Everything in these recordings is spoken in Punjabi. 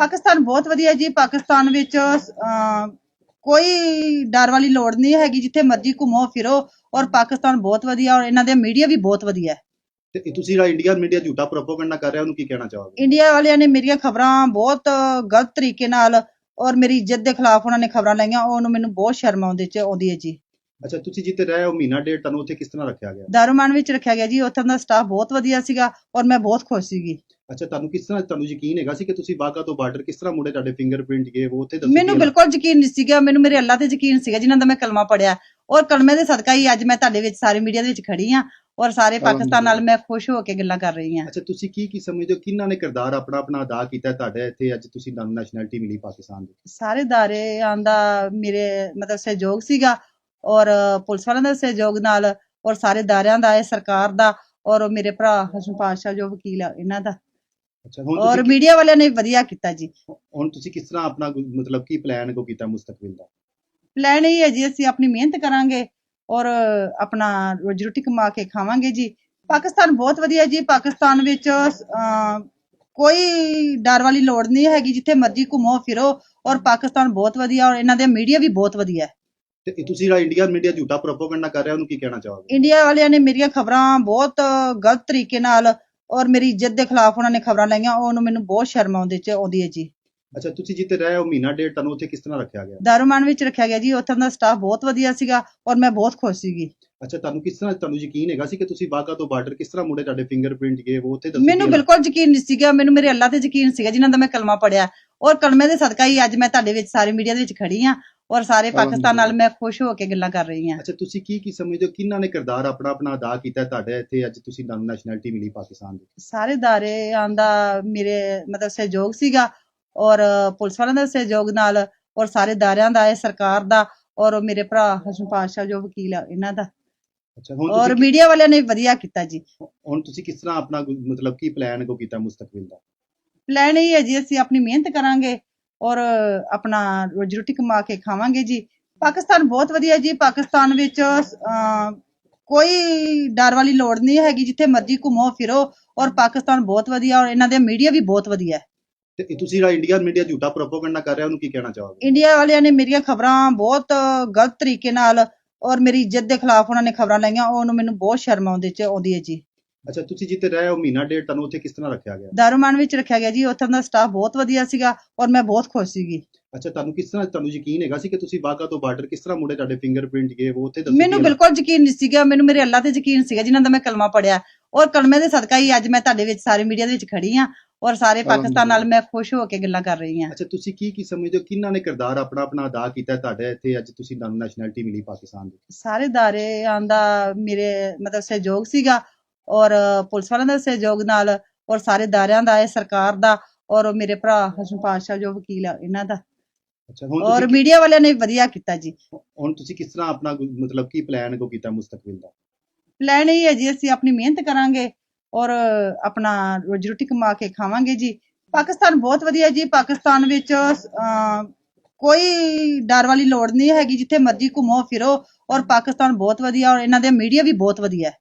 ਪਾਕਿਸਤਾਨ ਬਹੁਤ ਵਧੀਆ ਜੀ। ਪਾਕਿਸਤਾਨ ਵਿੱਚ ਅਹ, ਕੋਈ ਡਰ ਵਾਲੀ ਲੋੜ ਨਹੀਂ ਹੈਗੀ ਜਿੱਥੇ ਮਰਜ਼ੀ ਘੁੰਮੋ ਫਿਰੋ ਔਰ ਪਾਕਿਸਤਾਨ ਬਹੁਤ ਵਧੀਆ ਔਰ ਇਹਨਾਂ ਦੇ ਮੀਡੀਆ ਵੀ ਬਹੁਤ ਵਧੀਆ ਹੈ। ਤੇ ਇਹ ਤੁਸੀਂ ਜਿਹੜਾ ਇੰਡੀਆ ਮੀਡੀਆ ਝੂਠਾ ਪ੍ਰੋਪਾਗੈਂਡਾ ਕਰ ਰਿਹਾ ਉਹਨੂੰ ਕੀ ਕਹਿਣਾ ਚਾਹੋਗੇ? ਇੰਡੀਆ ਵਾਲਿਆਂ ਨੇ ਮੇਰੀਆਂ ਖਬਰਾਂ ਬਹੁਤ ਗਲਤ ਤਰੀਕੇ ਨਾਲ ਔਰ ਮੇਰੀ ਇੱਜ਼ਤ ਦੇ ਖਿਲਾਫ ਉਹਨਾਂ ਨੇ ਖਬਰਾਂ ਲਾਈਆਂ ਉਹਨੂੰ ਮੈਨੂੰ ਬਹੁਤ ਸ਼ਰਮ ਆਉਂਦੀ ਚ ਆਉਂਦੀ ਹੈ ਜੀ। ਅੱਛਾ ਤੁਸੀਂ ਜਿੱਥੇ ਰਹੇ ਹੋ ਮਹੀਨਾ ਡੇਢ ਤੁਹਾਨੂੰ ਉੱਥੇ ਕਿਸ ਤਰ੍ਹਾਂ ਰੱਖਿਆ ਗਿਆ? ਦਾਰੂਮਾਨ ਵਿੱਚ ਰੱਖਿਆ ਗਿਆ ਜੀ ਉੱਥੋਂ ਦਾ ਸਟਾਫ ਬਹੁਤ ਵਧੀਆ ਸੀਗਾ ਔਰ ਮੈਂ ਬਹੁਤ ਖੁਸ਼ ਸੀਗੀ। ਅੱਛਾ ਤੁਹਾਨੂੰ ਕਿਸ ਤਰ੍ਹਾਂ ਤੁਹਾਨੂੰ ਯਕੀਨ ਹੈਗਾ ਸੀ ਕਿ ਤੁਸੀਂ ਬਾਗਾ ਤੋਂ ਬਾਰਡਰ ਕਿਸ ਤਰ੍ਹਾਂ ਮੁੰਡੇ ਤੁਹਾਡੇ ਫਿੰਗਰਪ੍ਰਿੰਟ ਗਏ ਉਹ ਉੱਥੇ ਦੱਸੋ ਮੈਨੂੰ ਬਿਲਕੁਲ ਯਕੀਨ ਨਹੀਂ ਸੀਗਾ ਮੈਨੂੰ ਮੇਰੇ ਅੱਲਾ ਤੇ ਯਕੀਨ ਸੀਗਾ ਜਿਨ੍ਹਾਂ ਦਾ ਮੈਂ ਕਲਮਾ ਪੜਿਆ ਔਰ ਕਲਮੇ ਦੇ ਸਦਕਾ ਹੀ ਅੱਜ ਮੈਂ ਤੁਹਾਡੇ ਵਿੱਚ ਸਾਰੇ ਮੀਡੀਆ ਦੇ ਵਿੱਚ ਖੜੀ ਆ ਔਰ ਸਾਰੇ ਪਾਕਿਸਤਾਨ ਨਾਲ ਮੈਂ ਖੁਸ਼ ਹੋ ਕੇ ਗੱਲਾਂ ਕਰ ਰਹੀ ਹਾਂ। ਅੱਛਾ ਤੁਸੀਂ ਕੀ ਕੀ ਸਮਝਦੇ ਹੋ? ਕਿਹਨਾਂ ਨੇ ਕਿਰਦਾਰ ਆਪਣਾ ਆਪਣਾ ਅਦਾ ਕੀਤਾ ਤੁਹਾਡੇ ਇੱਥੇ? ਅੱਜ ਤੁਸੀਂ ਤੁਹਾਨੂੰ ਨੈਸ਼ਨੈਲਿਟੀ ਮਿਲੀ ਪਾਕਿਸਤਾਨ ਦੀ ਸਾਰੇ ਦਾਰੇ ਆਂਦਾ ਮੇਰੇ ਮਤਲਬ ਸਹਿਯੋਗ ਸੀਗਾ ਔਰ ਪੁਲਿਸ ਵਾਲਿਆਂ ਦਾ ਸਹਿਯੋਗ ਨਾਲ ਔਰ ਸਾਰੇ ਦਾਰਿਆਂ ਦਾ ਇਹ ਸਰਕਾਰ ਦਾ ਔਰ ਮੇਰੇ ਭਰਾ ਹਸਨ ਪਾਸ਼ਾ ਜੋ ਵਕੀਲ ਆ ਇਹਨਾਂ ਦਾ। ਅੱਛਾ ਹੁਣ ਔਰ ਤੁਸੀਂ ਮੀਡੀਆ ਵਾਲਿਆਂ ਨੇ ਵਧੀਆ ਕੀਤਾ ਜੀ। ਹੁਣ ਤੁਸੀਂ ਕਿਸ ਤਰ੍ਹਾਂ ਆਪਣਾ ਮਤਲਬ ਕੀ ਪਲਾਨ ਕੋ ਕੀਤਾ ਮੁਸਤਕਬਲ ਦਾ? ਪਲਾਨ ਇਹ ਹੈ ਜੀ ਅਸੀਂ ਆਪਣੀ ਮਿਹਨਤ ਕਰਾਂਗੇ ਔਰ ਆਪਣਾ ਰੋਜੀ ਰੋਟੀ ਕਮਾ ਕੇ ਖਾਵਾਂਗੇ ਜੀ। ਪਾਕਿਸਤਾਨ ਬਹੁਤ ਵਧੀਆ ਜੀ ਪਾਕਿਸਤਾਨ ਵਿੱਚ ਅਹ, ਕੋਈ ਡਰ ਵਾਲੀ ਲੋੜ ਨਹੀਂ ਹੈਗੀ ਜਿੱਥੇ ਮਰਜ਼ੀ ਘੁੰਮੋ ਫਿਰੋ ਔਰ ਪਾਕਿਸਤਾਨ ਬਹੁਤ ਵਧੀਆ ਔਰ ਇਹਨਾਂ ਦੇ ਮੀਡੀਆ ਵੀ ਬਹੁਤ ਵਧੀਆ ਹੈ। ਤੇ ਇਹ ਤੁਸੀਂ ਜਿਹੜਾ ਇੰਡੀਆ ਮੀਡੀਆ ਝੂਠਾ ਪ੍ਰੋਪਾਗੈਂਡਾ ਕਰ ਰਿਹਾ ਉਹਨੂੰ ਕੀ ਕਹਿਣਾ ਚਾਹੋਗੇ? ਇੰਡੀਆ ਵਾਲਿਆਂ ਨੇ ਮੇਰੀਆਂ ਖਬਰਾਂ ਬਹੁਤ ਗਲਤ ਤਰੀਕੇ ਨਾਲ ਔਰ ਮੇਰੀ ਇੱਜ਼ਤ ਦੇ ਖਿਲਾਫ ਉਹਨਾਂ ਨੇ ਖਬਰਾਂ ਲਾਈਆਂ ਉਹਨੂੰ ਮੈਨੂੰ ਬਹੁਤ ਸ਼ਰਮ ਆਉਂਦੀ ਚ ਆਉਂਦੀ ਹੈ ਜੀ। ਅੱਛਾ ਤੁਸੀਂ ਜਿੱਥੇ ਰਹੇ ਹੋ ਮਹੀਨਾ ਡੇਢ ਤੁਹਾਨੂੰ ਉੱਥੇ ਕਿਸ ਤਰ੍ਹਾਂ ਰੱਖਿਆ ਗਿਆ? ਦਾਰੂਮਾਨ ਵਿੱਚ ਰੱਖਿਆ ਗਿਆ ਜੀ ਉੱਥੋਂ ਦਾ ਸਟਾਫ ਬਹੁਤ ਵਧੀਆ ਸੀਗਾ ਔਰ ਮੈਂ ਬਹੁਤ ਖੁਸ਼ ਸੀਗੀ। ਅੱਛਾ ਤੁਹਾਨੂੰ ਕਿਸ ਤਰ੍ਹਾਂ ਤੁਹਾਨੂੰ ਯਕੀਨ ਹੈਗਾ ਸੀ ਕਿ ਤੁਸੀਂ ਬਾਗਾ ਤੋਂ ਬਾਰਡਰ ਕਿਸ ਤਰ੍ਹਾਂ ਮੁੰਡੇ ਤੁਹਾਡੇ ਫਿੰਗਰਪ੍ਰਿੰਟ ਗਏ ਉਹ ਉੱਥੇ ਦੱਸੋ ਮੈਨੂੰ ਬਿਲਕੁਲ ਯਕੀਨ ਨਹੀਂ ਸੀਗਾ ਮੈਨੂੰ ਮੇਰੇ ਅੱਲਾ ਤੇ ਯਕੀਨ ਸੀਗਾ ਜਿਨ੍ਹਾਂ ਦਾ ਮੈਂ ਕਲਮਾ ਪੜਿਆ ਔਰ ਕਲਮੇ ਦੇ ਸਦਕਾ ਹੀ ਅੱਜ ਮੈਂ ਤੁਹਾਡੇ ਵਿੱਚ ਸਾਰੇ ਮੀਡੀਆ ਦੇ ਵਿੱਚ ਖੜੀ ਆ ਔਰ ਸਾਰੇ ਪਾਕਿਸਤਾਨ ਨਾਲ ਮੈਂ ਖੁਸ਼ ਹੋ ਕੇ ਗੱਲਾਂ ਕਰ ਰਹੀ ਹਾਂ। ਅੱਛਾ ਤੁਸੀਂ ਕੀ ਕੀ ਸਮਝਦੇ ਹੋ? ਕਿਹਨਾਂ ਨੇ ਕਿਰਦਾਰ ਆਪਣਾ ਆਪਣਾ ਅਦਾ ਕੀਤਾ ਤੁਹਾਡੇ ਇੱਥੇ? ਅੱਜ ਤੁਸੀਂ ਤੁਹਾਨੂੰ ਨੈਸ਼ਨੈਲਿਟੀ ਮਿਲੀ ਪਾਕਿਸਤਾਨ ਦੀ। ਸਾਰੇ ਦਾਰੇ ਆਂਦਾ ਮੇਰੇ ਮਤਲਬ ਸਹਿਯੋਗ ਸੀਗਾ ਔਰ ਪੁਲਿਸ ਵਾਲਿਆਂ ਦਾ ਸਹਿਯੋਗ ਨਾਲ ਔਰ ਸਾਰੇ ਦਾਰਿਆਂ ਦਾ ਇਹ ਸਰਕਾਰ ਦਾ ਔਰ ਮੇਰੇ ਭਰਾ ਹਸਨ ਪਾਸ਼ਾ ਜੋ ਵਕੀਲ ਆ ਇਹਨਾਂ ਦਾ। ਅੱਛਾ ਹੁਣ ਔਰ ਮੀਡੀਆ ਵਾਲਿਆਂ ਨੇ ਵਧੀਆ ਕੀਤਾ ਜੀ। ਹੁਣ ਤੁਸੀਂ ਕਿਸ ਤਰ੍ਹਾਂ ਆਪਣਾ ਮਤਲਬ ਕੀ ਪਲਾਨ ਕੋ ਕੀਤਾ ਮੁਸਤਕਬਲ ਦਾ? ਪਲਾਨ ਇਹ ਹੈ ਜੀ ਅਸੀਂ ਆਪਣੀ ਮਿਹਨਤ ਕਰਾਂਗੇ। ਔਰ ਆਪਣਾ ਰੋਜੀ ਰੋਟੀ ਕਮਾ ਕੇ ਖਾਵਾਂਗੇ ਜੀ। ਪਾਕਿਸਤਾਨ ਬਹੁਤ ਵਧੀਆ ਜੀ। ਪਾਕਿਸਤਾਨ ਵਿੱਚ ਕੋਈ ਡਰ ਵਾਲੀ ਲੋੜ ਨਹੀਂ ਹੈਗੀ। ਜਿੱਥੇ ਮਰਜ਼ੀ ਘੁੰਮੋ ਫਿਰੋ ਔਰ ਪਾਕਿਸਤਾਨ ਬਹੁਤ ਵਧੀਆ ਔਰ ਇਹਨਾਂ ਦੇ ਮੀਡੀਆ ਵੀ ਬਹੁਤ ਵਧੀਆ ਹੈ। ਤੇ ਤੁਸੀਂ ਜਿਹੜਾ ਇੰਡੀਆ ਮੀਡੀਆ ਝੂਠਾ ਪ੍ਰੋਪਾਗੈਂਡਾ ਕਰ ਰਿਹਾ ਉਹਨੂੰ ਕੀ ਕਹਿਣਾ ਚਾਹੋਗੇ? ਇੰਡੀਆ ਵਾਲਿਆਂ ਨੇ ਮੇਰੀਆਂ ਖਬਰਾਂ ਬਹੁਤ ਗਲਤ ਤਰੀਕੇ ਨਾਲ ਔਰ ਮੇਰੀ ਇੱਜ਼ਤ ਦੇ ਖਿਲਾਫ ਉਹਨਾਂ ਨੇ ਖਬਰਾਂ ਲਾਈਆਂ। ਉਹਨੂੰ ਮੈਨੂੰ ਬਹੁਤ ਸ਼ਰਮ ਆਉਂਦੀ ਚ ਆਉਂਦੀ ਹੈ ਜੀ। ਅੱਛਾ ਤੁਸੀਂ ਜਿੱਥੇ ਰਹੇ ਹੋ ਮਹੀਨਾ ਡੇਢ ਤੁਹਾਨੂੰ ਉੱਥੇ ਕਿਸ ਤਰ੍ਹਾਂ ਰੱਖਿਆ ਗਿਆ? ਦਾਰੂਮਾਨ ਵਿੱਚ ਰੱਖਿਆ ਗਿਆ ਜੀ ਉੱਥੋਂ ਦਾ ਸਟਾਫ ਬਹੁਤ ਵਧੀਆ ਸੀਗਾ ਔਰ ਮੈਂ ਬਹੁਤ ਖੁਸ਼ ਸੀਗੀ। ਅੱਛਾ ਤੁਹਾਨੂੰ ਕਿਸ ਤਰ੍ਹਾਂ ਤੁਹਾਨੂੰ ਯਕੀਨ ਹੈਗਾ ਸੀ ਕਿ ਤੁਸੀਂ ਬਾਗਾ ਤੋਂ ਬਾਰਡਰ ਕਿਸ ਤਰ੍ਹਾਂ ਮੁੰਡੇ ਤੁਹਾਡੇ ਫਿੰਗਰਪ੍ਰਿੰਟ ਗਏ ਉਹ ਉੱਥੇ ਦੱਸੋ ਮੈਨੂੰ ਬਿਲਕੁਲ ਯਕੀਨ ਨਹੀਂ ਸੀਗਾ ਮੈਨੂੰ ਮੇਰੇ ਅੱਲਾ ਤੇ ਯਕੀਨ ਸੀਗਾ ਜਿਨ੍ਹਾਂ ਦਾ ਮੈਂ ਕਲਮਾ ਪੜਿਆ ਔਰ ਕਲਮੇ ਦੇ ਸਦਕਾ ਹੀ ਅੱਜ ਮੈਂ ਤੁਹਾਡੇ ਵਿੱਚ ਸਾਰੇ ਮੀਡੀਆ ਦੇ ਵਿੱਚ ਖੜੀ ਆ ਔਰ ਸਾਰੇ ਪਾਕਿਸਤਾਨ ਨਾਲ ਮੈਂ ਖੁਸ਼ ਹੋ ਕੇ ਗੱਲਾਂ ਕਰ ਰਹੀ ਹਾਂ। ਅੱਛਾ ਤੁਸੀਂ ਕੀ ਕੀ ਸਮਝਦੇ ਹੋ? ਕਿਹਨਾਂ ਨੇ ਕਿਰਦਾਰ ਆਪਣਾ ਆਪਣਾ ਅਦਾ ਕੀਤਾ ਤੁਹਾਡੇ ਇੱਥੇ ਅੱਜ ਤੁਸੀਂ ਨੈਸ਼ਨੈਲਿਟੀ ਮਿਲੀ ਪਾਕਿਸਤਾਨ ਦੀ ਸਾਰੇ ਦਾਰੇ ਆਂਦਾ ਮੇਰੇ ਮਤਲਬ ਸਹਿਯੋਗ ਸੀਗਾ ਔਰ ਪੁਲਿਸ ਵਾਲਿਆਂ ਦਾ ਸਹਿਯੋਗ ਨਾਲ ਔਰ ਸਾਰੇ ਦਾਰਿਆਂ ਦਾ ਇਹ ਸਰਕਾਰ ਦਾ ਔਰ ਮੇਰੇ ਭਰਾ ਹਸਨ ਪਾਸ਼ਾ ਜੋ ਵਕੀਲ ਆ ਇਹਨਾਂ ਦਾ। ਅੱਛਾ ਹੁਣ ਔਰ ਤੁਸੀਂ ਮੀਡੀਆ ਵਾਲਿਆਂ ਨੇ ਵਧੀਆ ਕੀਤਾ ਜੀ। ਹੁਣ ਤੁਸੀਂ ਕਿਸ ਤਰ੍ਹਾਂ ਆਪਣਾ ਕੋਈ ਮਤਲਬ ਕੀ ਪਲਾਨ ਕੋ ਕੀਤਾ ਮੁਸਤਕਬਲ ਦਾ? ਪਲਾਨ ਇਹ ਹੈ ਜੀ ਅਸੀਂ ਆਪਣੀ ਮਿਹਨਤ ਕਰਾਂਗੇ ਔਰ ਆਪਣਾ ਰੋਜੀ ਰੋਟੀ ਕਮਾ ਕੇ ਖਾਵਾਂਗੇ ਜੀ। ਪਾਕਿਸਤਾਨ ਬਹੁਤ ਵਧੀਆ ਜੀ ਪਾਕਿਸਤਾਨ ਵਿੱਚ ਅਹ, ਕੋਈ ਡਰ ਵਾਲੀ ਲੋੜ ਨਹੀਂ ਹੈਗੀ ਜਿੱਥੇ ਮਰਜ਼ੀ ਘੁੰਮੋ ਫਿਰੋ ਔਰ ਪਾਕਿਸਤਾਨ ਬਹੁਤ ਵਧੀਆ ਔਰ ਇਹਨਾਂ ਦੇ ਮੀਡੀਆ ਵੀ ਬਹੁਤ ਵਧੀਆ ਹੈ।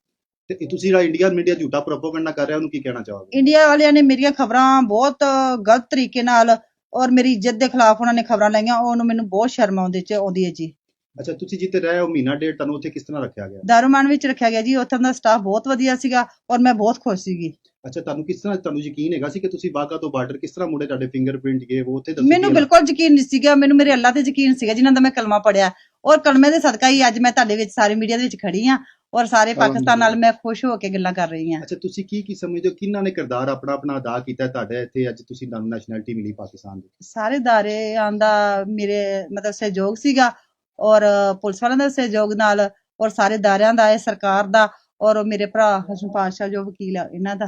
ਤੇ ਤੁਸੀਂ ਜਿਹੜਾ ਇੰਡੀਆ ਮੀਡੀਆ ਝੂਠਾ ਪ੍ਰੋਪਾਗੈਂਡਾ ਕਰ ਰਿਹਾ ਉਹਨੂੰ ਕੀ ਕਹਿਣਾ ਚਾਹੋਗੇ? ਇੰਡੀਆ ਵਾਲਿਆਂ ਨੇ ਮੇਰੀਆਂ ਖਬਰਾਂ ਬਹੁਤ ਗਲਤ ਤਰੀਕੇ ਨਾਲ ਔਰ ਮੇਰੀ ਇੱਜ਼ਤ ਦੇ ਖਿਲਾਫ ਉਹਨਾਂ ਨੇ ਖਬਰਾਂ ਲਾਈਆਂ ਉਹਨੂੰ ਮੈਨੂੰ ਬਹੁਤ ਸ਼ਰਮ ਆਉਂਦੀ ਚ ਆਉਂਦੀ ਹੈ ਜੀ। ਅੱਛਾ ਤੁਸੀਂ ਜਿੱਥੇ ਰਹੇ ਹੋ ਮਹੀਨਾ ਡੇਢ ਤੁਹਾਨੂੰ ਉੱਥੇ ਕਿਸ ਤਰ੍ਹਾਂ ਰੱਖਿਆ ਗਿਆ? ਦਾਰੂਮਾਨ ਵਿੱਚ ਰੱਖਿਆ ਗਿਆ ਜੀ ਉੱਥੋਂ ਦਾ ਸਟਾਫ ਬਹੁਤ ਵਧੀਆ ਸੀਗਾ ਔਰ ਮੈਂ ਬਹੁਤ ਖੁਸ਼ ਸੀਗੀ। ਅੱਛਾ ਤੁਹਾਨੂੰ ਕਿਸ ਤਰ੍ਹਾਂ ਤੁਹਾਨੂੰ ਯਕੀਨ ਹੈਗਾ ਸੀ ਕਿ ਤੁਸੀਂ ਬਾਗਾ ਤੋਂ ਬਾਰਡਰ ਕਿਸ ਤਰ੍ਹਾਂ ਮੁੰਡੇ ਤੁਹਾਡੇ ਫਿੰਗਰਪ੍ਰਿੰਟ ਗਏ ਉਹ ਉੱਥੇ ਦੱਸੋ ਮੈਨੂੰ ਬਿਲਕੁਲ ਯਕੀਨ ਨਹੀਂ ਸੀਗਾ ਮੈਨੂੰ ਮੇਰੇ ਅੱਲਾ ਤੇ ਯਕੀਨ ਸੀਗਾ ਜਿਨ੍ਹਾਂ ਦਾ ਮੈਂ ਕਲਮਾ ਪੜਿਆ ਔਰ ਕਲਮੇ ਦੇ ਸਦਕਾ ਹੀ ਅੱਜ ਮੈਂ ਤੁਹਾਡੇ ਵਿੱਚ ਸਾਰੇ ਮੀਡੀਆ ਦੇ ਵਿੱਚ ਖੜੀ ਆ ਔਰ ਸਾਰੇ ਪਾਕਿਸਤਾਨ ਨਾਲ ਮੈਂ ਖੁਸ਼ ਹੋ ਕੇ ਗੱਲਾਂ ਕਰ ਰਹੀ ਹਾਂ। ਅੱਛਾ ਤੁਸੀਂ ਕੀ ਕੀ ਸਮਝਦੇ ਹੋ? ਕਿਹਨਾਂ ਨੇ ਕਿਰਦਾਰ ਆਪਣਾ ਆਪਣਾ ਅਦਾ ਕੀਤਾ ਤੁਹਾਡੇ ਇੱਥੇ? ਅੱਜ ਤੁਸੀਂ ਤੁਹਾਨੂੰ ਨੈਸ਼ਨੈਲਿਟੀ ਮਿਲੀ ਪਾਕਿਸਤਾਨ ਦੀ। ਸਾਰੇ ਦਾਰੇ ਆਂਦਾ ਮੇਰੇ ਮਤਲਬ ਸਹਿਯੋਗ ਸੀਗਾ ਔਰ ਪੁਲਿਸ ਵਾਲਿਆਂ ਦਾ ਸਹਿਯੋਗ ਨਾਲ ਔਰ ਸਾਰੇ ਦਾਰਿਆਂ ਦਾ ਇਹ ਸਰਕਾਰ ਦਾ ਔਰ ਮੇਰੇ ਭਰਾ ਹਸਨ ਪਾਸ਼ਾ ਜੋ ਵਕੀਲ ਆ ਇਹਨਾਂ ਦਾ।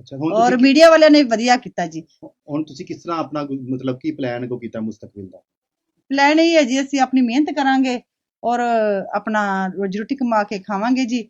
ਅੱਛਾ ਹੁਣ ਔਰ ਮੀਡੀਆ ਵਾਲਿਆਂ ਨੇ ਵਧੀਆ ਕੀਤਾ ਜੀ। ਹੁਣ ਤੁਸੀਂ ਕਿਸ ਤਰ੍ਹਾਂ ਆਪਣਾ ਮਤਲਬ ਕੀ ਪਲਾਨ ਕੋ ਕੀਤਾ ਮੁਸਤਕਬਲ ਦਾ? ਪਲਾਨ ਇਹ ਹੈ ਜੀ ਅਸੀਂ ਆਪਣੀ ਮਿਹਨਤ ਕਰਾਂਗੇ। ਔਰ ਆਪਣਾ ਰੋਜੀ ਰੋਟੀ ਕਮਾ ਕੇ ਖਾਵਾਂਗੇ ਜੀ।